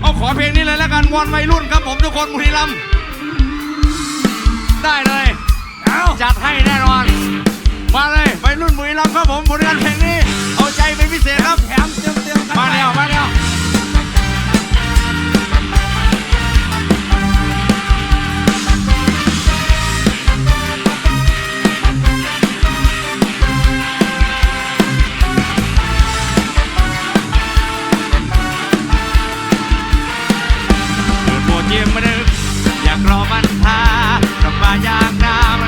เอาขอเพลงนี้เลยแล้วกันวอนวัยรุ่นครับผมทุกคนมุรีรำได้เลยเจัดให้แน่นอน มาเลยวัยรุ่นมุรีรำครับผมผลงานเพลงนี้ เอาใจเป็นพิเศษครับแถมเติมเติมมาแล้วมาแล้ว ยืมมานึกอยากรอบันทาสบายอย่างน้ำ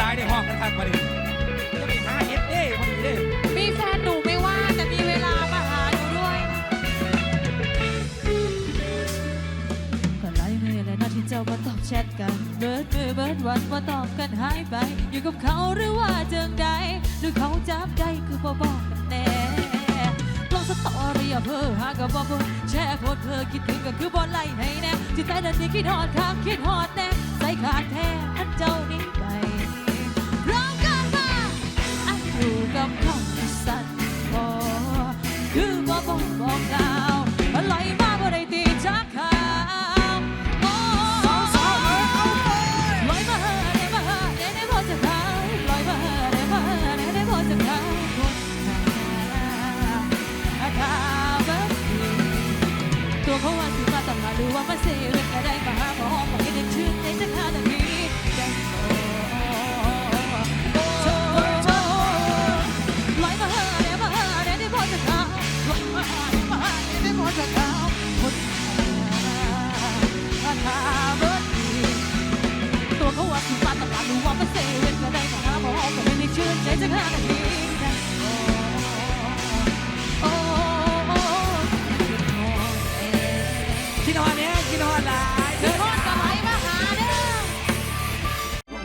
ร้ายในห้องกันทักพอดีจะไปหาเฮ็ดเด้พอดีเด้มีแฟนหนูไม่ว่าแต่มีเวลามาหาหนูด้วยก็ไล่มือและนัดที่เจ้ามาตอบแชทกัน เบิดมือเบิร์ดวันมาตอบกันหายไป อยู่กับเขาหรือว่าจิงใด หรือเขาจับได้คือบ่บอกกันแน่ลองสตอรี่เพื่อหากับบ่เพื่อแชร์โพสเพื่อคิดถึงก็คือบ่ไล่ให้แน่จิตใจเดินนี้คิดหอดข้างคิดหอดแน่ใจขาดแท้ท่านเจ้านี้ the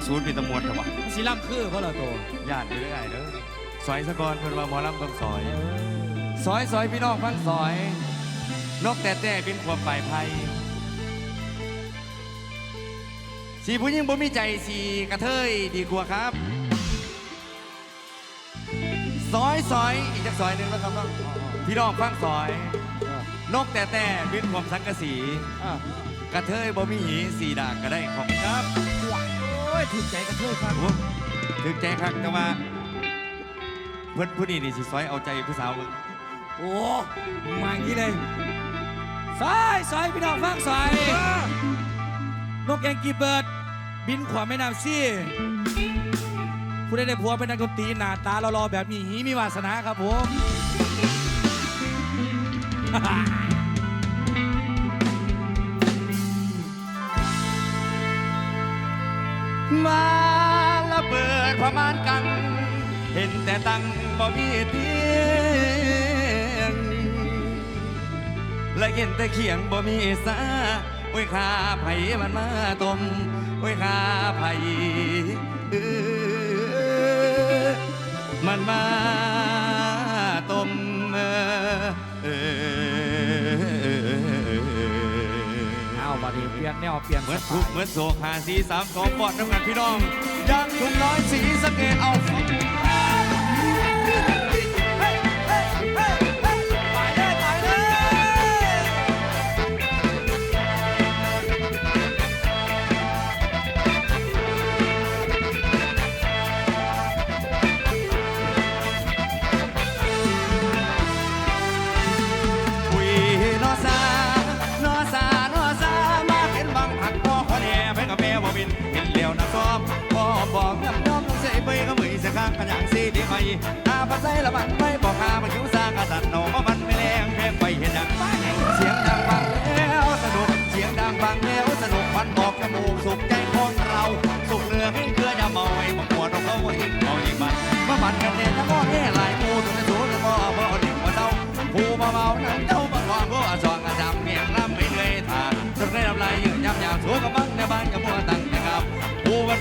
ศูนย์มีตมวลแต่ว่สีล่ำคือเพราะเราโตญาติอยู่ได้ไงเด้อสอยสะกอนเพิ่นว่าหมอลำต้องสอย สอยสอยพี่น้องฟังสอย นกแต่แต่บินขวบไปไพสีผู้หญิงบ่มีใจสีกระเทยดีกว่าครับ สอยสอยอีกจักสอยหนึ่งแล้วครับพี่น้องฟังสอย นกแต่แต่บินขวบสังกะสี กระเทยบ่มีหีสีด่างก็ได้ของครับ ยถึอใจกระเทยครับโอ้ถึงใจครับแต่ว่าเพื่อนผู้นี้นี่สิซอยเอาใจผู้สาวมึงโอ้มาอย่างนี้เลยซอยซอยพี่น้องฟังซอยนกแองกีเบิร์ดบินขวาแม่น้ำซี่ผู้ได้ได้ผัวเป็นนักดนตรีหน้าตาเรารอแบบมีหิมีวาสนาครับผม มาละเปิดประมาณกัน เห็นแต่ตังบ่มีเตียง และเห็นแต่เขียงบ่มีสาโอ้ยขาไผ่มันมาต้มโอ้ยขาไผเออมันมาต้มเออ ลี่ยนแนวเปลี่ยนเหมือนทุกข์เหมือนโศกหาสีสามสองปอดน้ำกันพี่น้องยังทุ่งน้อยสีสะเกตเอา สีดีไปอาพัดใส่ละมันไม่บอกหามันคิ้วซากระสันโนเพราะมันไม่แรงแพงไปเห็นอย่างเสียงดังฟังแล้วสนุกเสียงดังฟังแล้ว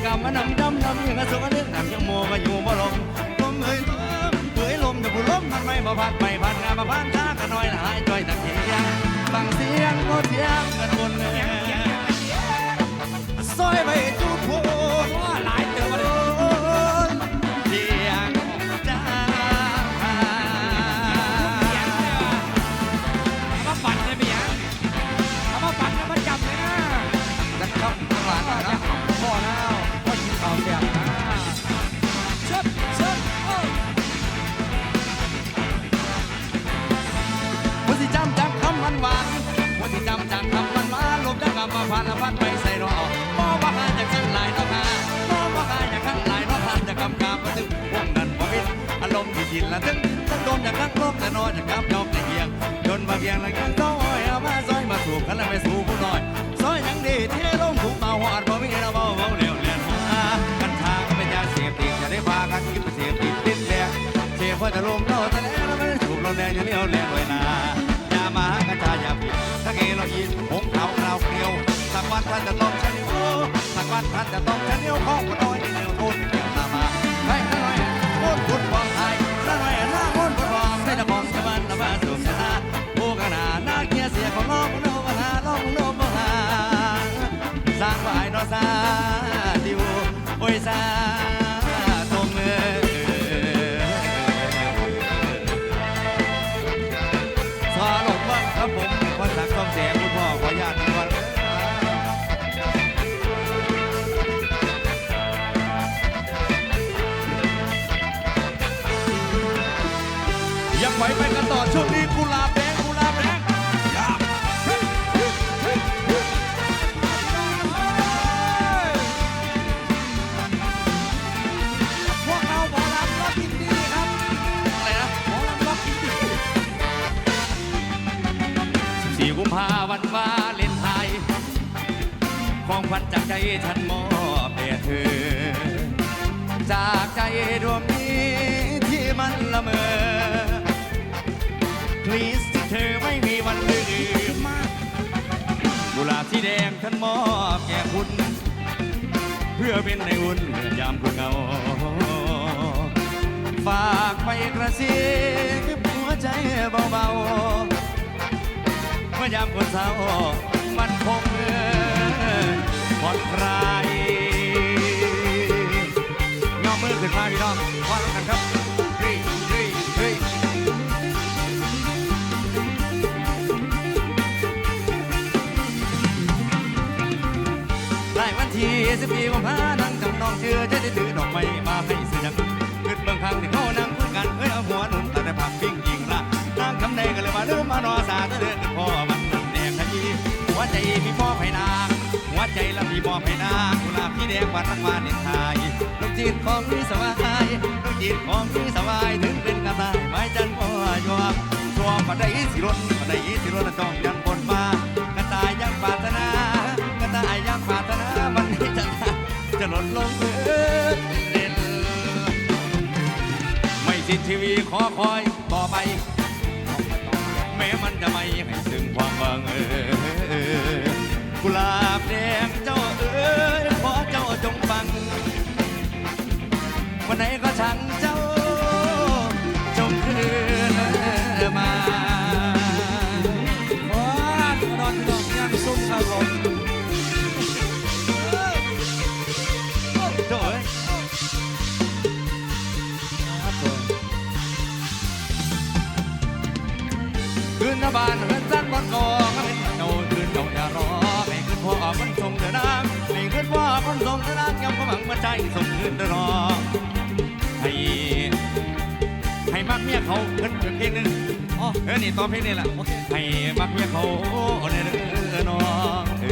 กำมมันนำดำนำยังกระสุนเรื่องนำยังโมัวก็อยู่บ่ลงลมเอ้ยลมเอ้ยลมแต่ผู้ลมมันไม่มาพัดไปพัดงานมาพันช้ากันน้อยละหายจ้อยตะเกียงฟังเสียงโน้เสียงกันบนเนื้อซอยไปจู แต่ลมโตแต่แล้วเราไม่ได้ถูกลมแรงจะเลี้ยวแรงเลยนะอย่ามาหากัญชาอย่าผิดถ้าเกเราอินผมขาวคราวเกลียวสักวันท่านจะต้องชะนิ้วสักวันท่านจะต้องชะนิ้วของคนน้อยในเนื้อทุนเกี่ยวตามาให้น้อยคนคุณ ฉันมอบแด่เธอ จากใจดวงนี้ที่มันละเมอ Please ที่เธอไม่มีวันลืมกุหลาบสีแดงฉันมอบแก่คุณ เพื่อเป็นในอุ่นเมื่อยามคุณเหงา ฝากไปกระซิบหัวใจเบาๆเมื่อยามคนเศร้ามันคงเมื่อ อนใคลายย่อมือขึ้นมาพี่น้องว่าแล้วกันครับเฮ้ยเฮ้ยเฮ้ยได้วันที่สิบปีกุมภานังจำนองเชื่อจะได้ถือดอกไม่มาให้เสียงขึ้นเบื้องข้างที่เขานั่งคุยกันเอ้ยเอาหัวหนุนแต่ผักพิงยิงละนั่งคำใดก็เลยมาเดินมมานอสาเดินขึ้นพ่อมันนั่งแดงขยี้หัวใจมีพ่อ ใจละมีพ่อไผ่นางกุหลาบพี่แดงวานรักวานเน็นทายลูกจีนของพี่สวายลูกจีนของพี่สวายถึงเป็นกระต่ายไม้จันพ่อยอมชัวมาได้สิรนมาได้สิรนจ้องยันบนมากระต่ายยังปรารถนากระต่ายยังปรารถนาวันนี้จะจะล่นลงพื้นเด่นไม่สิ้นชีวีขอคอยต่อไปแม้มันจะไม่ให้ถึงความหวังเออ กุหลาบแดงเจ้าเอ๋ยขอเจ้าจงฟัง วันไหนก็ช่างเจ้า จงคืนมาโอ้ยนอนพี่น้องยังซุ่มครับผมเจ้าเอ๋ยคืนนบานเฮือนสั้นบอนกอ พ่อคนส่งเดินน้ำไม่คืนพ่อคนส่งเดินน้ำยังก็หวังมาใจส่งคืนเดินรอให้ให้มักเมียเขาเพิ่นเพลงนึงอ๋อเออนี่ต่อเพลงนี่แหละโอเคให้มักเมียเขาเด้อน้องเอ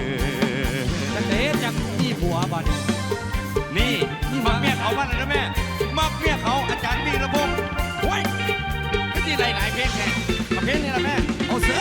อจังเดจากมีผัวบัดนี้นี่มักเมียเขาบ้านนะแม่มักเมียเขาอาจารย์วีระพงศ์โอ้ยไม่ที่หลายเพลงแค่เพลงนี่แหละแม่เอาเสือ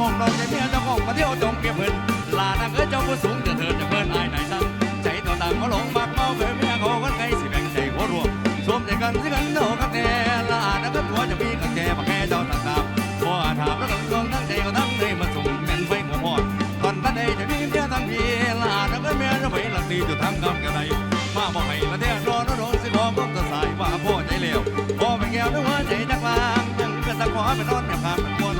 มาขามองดอกใจเมียเจ้าของมาเที่ยวจงเก็บเงินลานักเอ้ยเจ้าผู้สูงจะเถิดจะเพิ่นอายไหนซ้ำใจต่อต่างมาหลงมากเมาเคยเมียเขากันไกลสิแบ่งใจหัวรวมสวมใจกันสิกันเท่ากันแน่ลานักเอ้ยผัวจะมีกันแก่มาแค่เจ้าต่างตามบ่ถามแล้วกันกองทั้งใจก็ทั้งในมาส่งเป็นไฟหัวหอดตอนท่านใดจะมีเมียทั้งพีลานักเอ้ยเมียจะไปหลักดีจะทำกำกันไรมาบ่ให้ละเที่ยรอรอสิขอพบตะสายว่าพ่อใจเลวพ่อไม่แก้วด้วยหัวใจจักวางยังก็ตะขอไปนอนแม่พาเป็นพ่อรวยแม่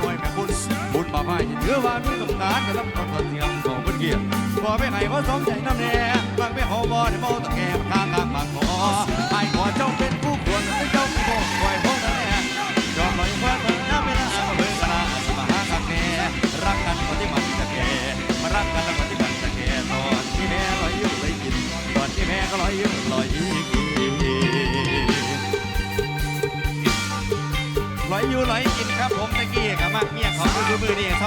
บุญบาพ่ายเถือว่ามีกำการจะรับต้นคนเทียมของเพื่อนเกียรติพ่อไม่ให้พ่าสมใจน้ำแน่บางไม่ขอบ่ได้เมาตะแกงทางกลาง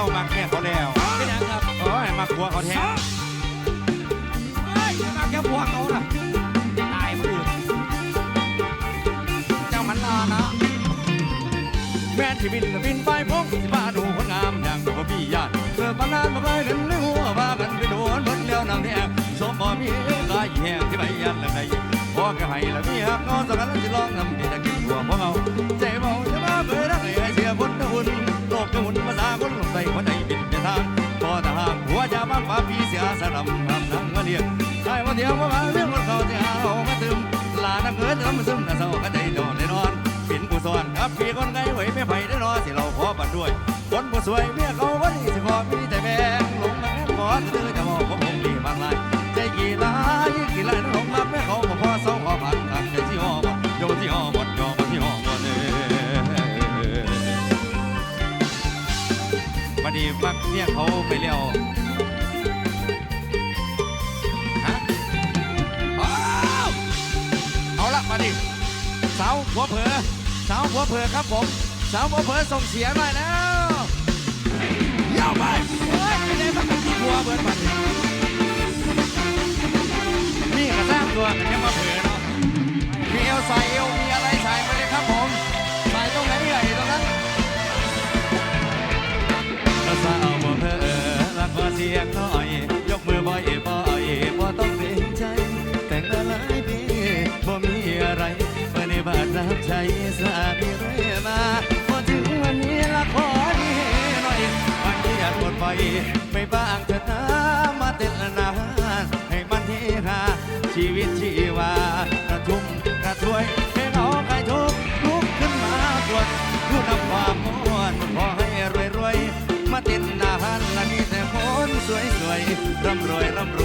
มือนี่เท่ามักเมียเขาแล้วเป็นยังครับโอ้ยมักผัวเขาแท้เฮ้ยมาแค่ผัวเขาน่ะตายมาดิเจ้ามันนอนนะแม่นที่บินก็บินไปพบสิบ้าดูคนงามอย่างแบบว่าพี่ญาติเกิดมานานมาเคยเห็นในหัวว่ากันไปโดนเบิ้ลเลี้ยวนางแดงสมบ่มีกายแห้งที่ใบยันละไงพอก็ให้ละมีหักงอสักกันสิลองนำที่จะกินหัวพวกเราใจเบาจะมาเบื่อ ยวว่ามาเรื่องคนเขาจะเอามาตึมลานักเงินจะมาซึมน่ะเศร้าก็ใจโดนเลยนอนปิ่นผู้สอนครับพี่คนไงไหวไม่ไผได้รอสิเราขอบัดด้วย คนผู้สวยเมียเขาวันนี้สิขอมีแต่แบงหลงมาแม่ขอจะเดือจะบอกผมผมดีบางไรใจกี่ลายกี่ลายน้องรับแม่เขาบอกพอเศร้าขอผ่านทางใจที่ห้อบ่โยที่ห้อบ่ยอมที่ห้อบ่เด้บัดนี้มักเมียเขาไปแล้ว สาวหัวเผลอสาวหัวเผลอครับผมสาวหัวเผลอส่งเสียงหน่อยแล้วเย้าไปเฮ้ยไม่ได้มาเป็นที่หัวเบิร์ดมันนี่กระซ้างตัวกันยังมาเผลอเนาะมีเอวใส่เอวมี ใจสามีเรื่อยมาพอถึงวันนี้ละขอดีหน่อยวันที่อยากหมดไปไม่บ้างเถิดนะมาเต้นนานให้มันเฮฮาชีวิตชีวากระทุ่มกระถวยให้เราใครทุกลุกขึ้นมาตรวจผู้นำความม่วนขอให้รวยรวยมาเต้นนานละนี่แต่โมร่ำรวยร่ำรวย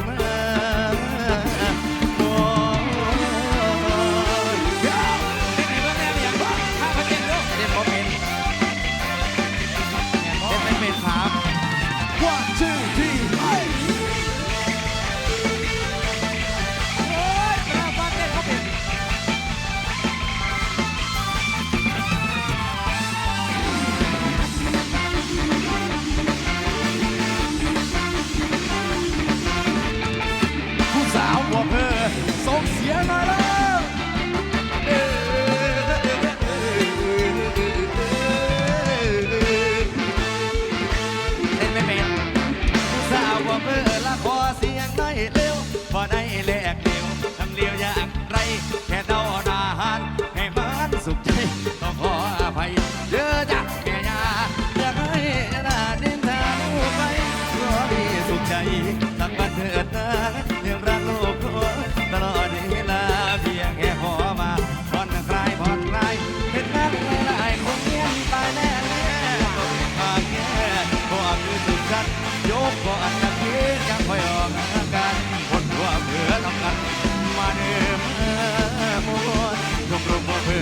ม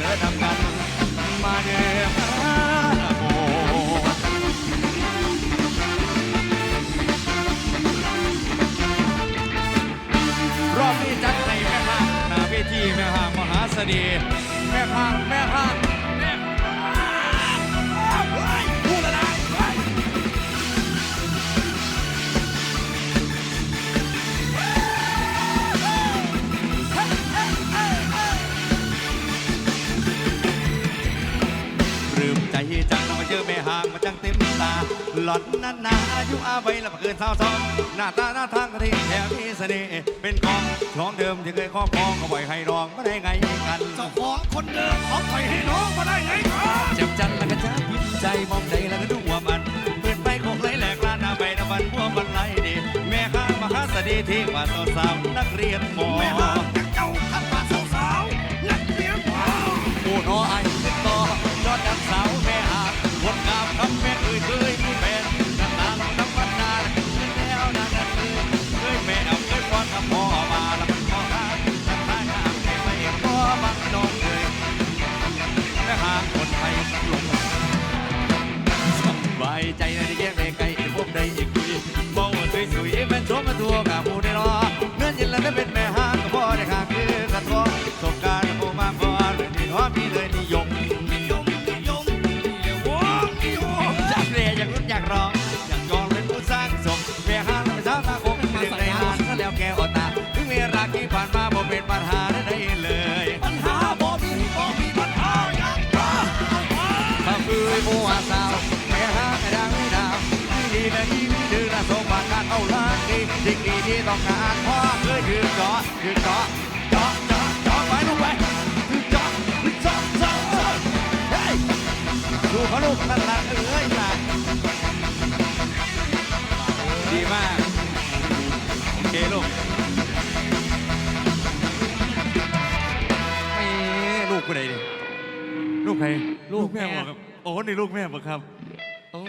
มเพื่อทำกันมาเดิมมรอบนี้จัดให้แม่ห้างหน้าเวทีแม่ห้างมหาเสน่ห์แม่ห้างแม่ห้าง หลอนนั้นนาอายุอาใบละเกินสาวสองหน้าตาหน้าทางกระทิงแถมมีเสน่ห์เป็นของของเดิมที่เคยครอบครองก็บ่อยให้รองไม่ได้ไงกันเจ้าของคนเดิมของใครให้น้องมาได้ไงครับเจ็บจันแล้วก็จะพิมใจมองใจแล้วก็ดูว่ามันเปิดไปคงไหลแหลกลานหน้าใบน้าบันพวกมันไหลดีแม่ข้างมหาสดีที่ว่าสาวสาวนักเรียนหมอแม่บ้าจากเจ้าขับมาสาวๆนักเรียนว้าวผู้น้อยติดต่อยอดดังสาว ต้องการพ่อเคยยืนเจาะยืนเจาะเจาะเจาะเจาะไปลูกไปเจาะเจาะเจาะเจาะเฮ้ยดูเขาลูกนั่นละเอ้ยมาดีมากโอเคลูกเอ้ลูกกูไหนดิลูกใครลูกแม่บอกครับโอ้นี่ลูกแม่บอกครับโอ้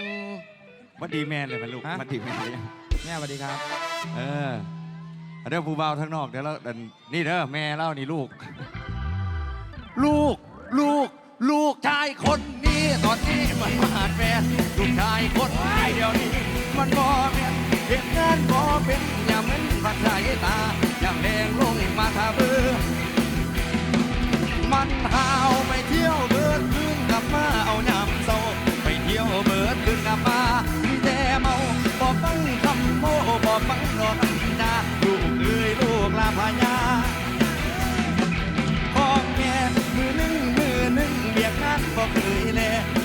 วัดดีแม่เลยมันลูกวัดดีแม่เลย แม่สวัสดีครับ เออเดี๋ยวผู้เบาวทั้งนอกเดี๋ยวเราเดี๋ยวนี่เด้อแม่เล่านี่ลูก ลูกลูก ลูกชายคนนี้ตอนนี้มันมาดแฟนลูกชายคนนี้เดี๋ยวนี้ มันบ่เป็นเหตุการณ์บ่เป็นอย่าเหมือนพักสายตา บีย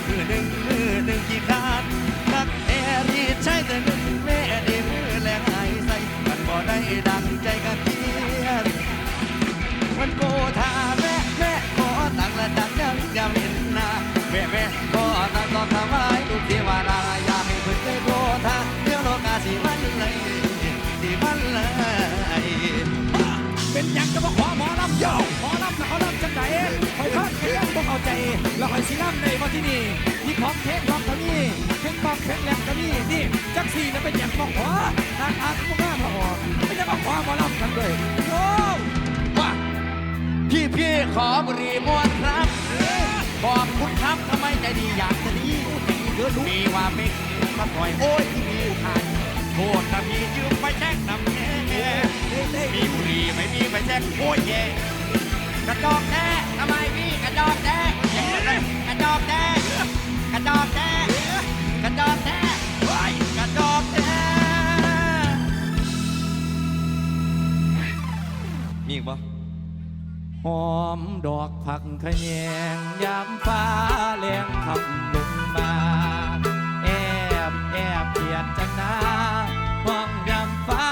ขอบุรีมวนครับ ขอบคุณครับทำไมใจดีอยากจะดีเดี๋ยวมีว่าไม่มาปล่อยโอ้ยที่มีขายโทษถ้าพี่ยืมไปแจ้งนำแง่มีบุรีไม่มีไปแจ้งโอ้ยแย่กระจอกแท้ทำไมพี่กระจอกแท้อย่างนั้เลยกระจอกแท้กระจอกแท้กระจอกแท้เฮ้ยกระจอกแท้มีอีกปะ หอมดอกผักขแยงยามฟ้าแรงคำลงมา แอบแอบเกียดจังนาห้องยามฟ้า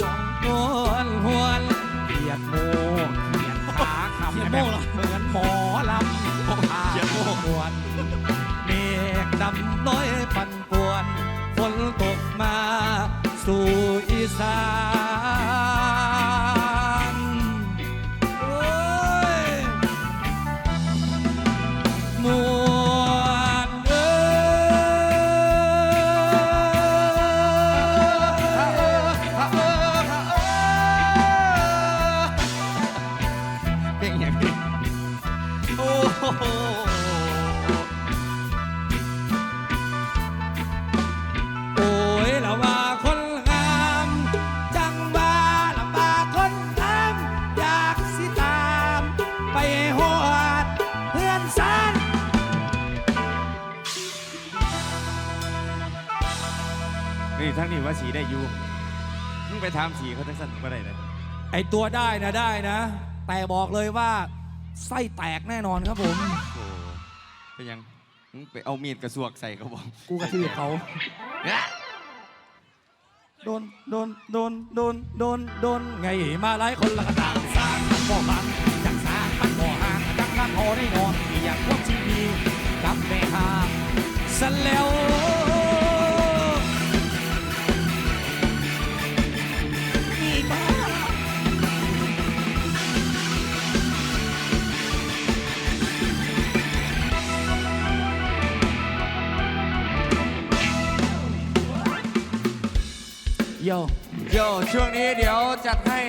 ห้องนวลหวนเกียดโมเกียดขาคำเหมือนหมอลำขาเกียดโม่มวนเมฆดำน้อยปั่นป่วนฝนตกมาสู่อีสานามสีเขาทั้งสั้นก็ได้เลยไอตัวได้นะได้นะ แต่บอกเลยว่าไส้แตกแน่นอนครับผม โอ้เป็นยังมึงไปเอามีดกระสวกใส่เขาบอกกูกระทืบเขา เนี่ยโดน โดน โดน โดน โดน โดน ไงมาหลายคนละกระต่างสร้างมันบ่มันจังสร้างมันบ่ห่างจังข้างพอได้นอนอยากพวกชีวีกับแม่ห่างสันแล้ว โยโยช่วงนี้เดี๋ยวจัดให้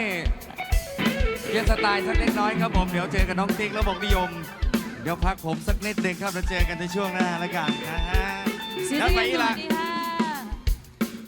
เปลี่ยนสไตล์สักเล็กน้อยครับผมเดี๋ยวเจอกับน้องติ๊กและบอกนิยม เดี๋ยวพักผมสักนิดหนึ่งครับแล้วเจอกันในช่วงหน้าแล้วกันนะฮะเสียงแล้วที่ไปยังอีอยู่กละนี่ฮ